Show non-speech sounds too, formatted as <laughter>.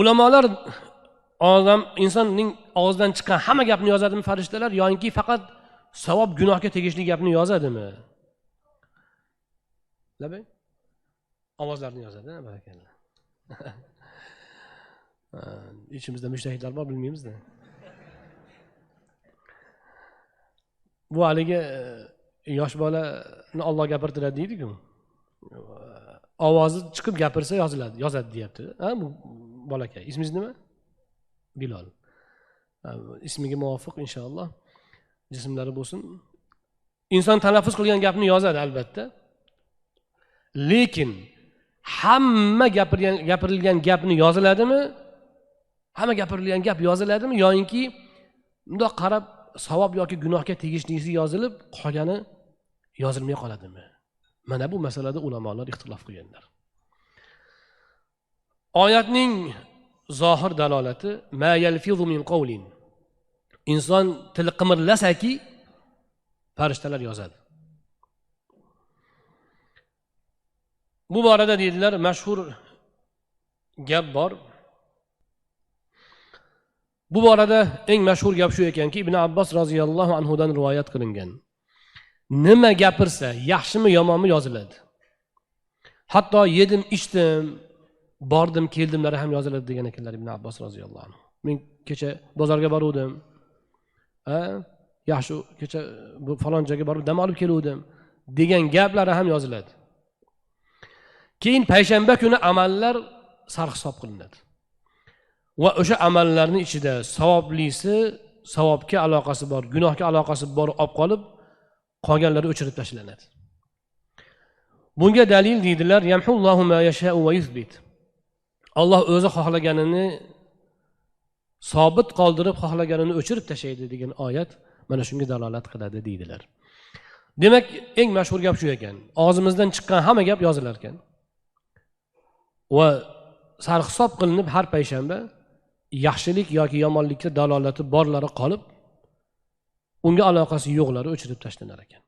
ulamolar odam insonning og'zidan chiqqan hamma gapni yozadimi farishtalar? Yoinki faqat savob gunohga tegishli gapni yozadimi? Labay ovozlarni yozadi barakalla <laughs> ichimizda mushtahidlar bor bilmaymizda. Bu haligi e, yosh bolani olloh gapirtiradi deydiku. Ovozi chiqib gapirsa yoziladi yozadi deyapti. Ha bu bolakay. Ismingiz nima? Bilol. Ismiga muvofiq inshaalloh. Jismlari bo'lsin. Inson talaffuz qilgan gapni yozadi albatta. Lekin hamma gapirgan gapirilgan gapni yoziladimi? Hamma gapirilgan gap yoziladimi? Yoyinki bundoq qarab savob yoki gunohga tegishlisi yozilib qolgani yozilmay qoladimi? Mana bu masalada ulamolar ixtilof qilganlar. Oyatning zohir dalolati ma yalfizu min qavlin inson tili qimirlasaki farishtalar yozadi. Bu borada deydilar mashhur gap bor. Bu borada eng mashhur gap shu ekanki ibn abbos roziyallohu anhudan rivoyat qilingan. Nima gapirsa yaxshimi yomonmi yoziladi. Hatto yedim ichdim bordim keldimlari ham yoziladi degan ekanlar ibn abbos roziyallohu anhu. Men kecha bozorga boruvdim. Yaxshi kecha bu falon joyga borib dam olib keluvdim degan gaplari ham yoziladi. Keyin payshanba kuni amallar sarhisob qilinadi. Va o'sha amallarni ichida savoblisi savobga aloqasi bor gunohga aloqasi bor olib qolib qolganlari o'chirib tashlanadi. Bunga dalil deydilar yamhullohu ma yashau va yuzbit olloh o'zi xohlaganini sobit qoldirib xohlaganini o'chirib tashlaydi degan oyat mana shunga dalolat qiladi deydilar. Demak eng mashhur gap shu ekan. Og'zimizdan chiqqan hamma gap yozilar ekan. Va sarhisob qilinib har payshanba yaxshilik yoki yomonlikka dalolati borlari qolib unga aloqasi yo'qlari o'chirib tashlanar ekan.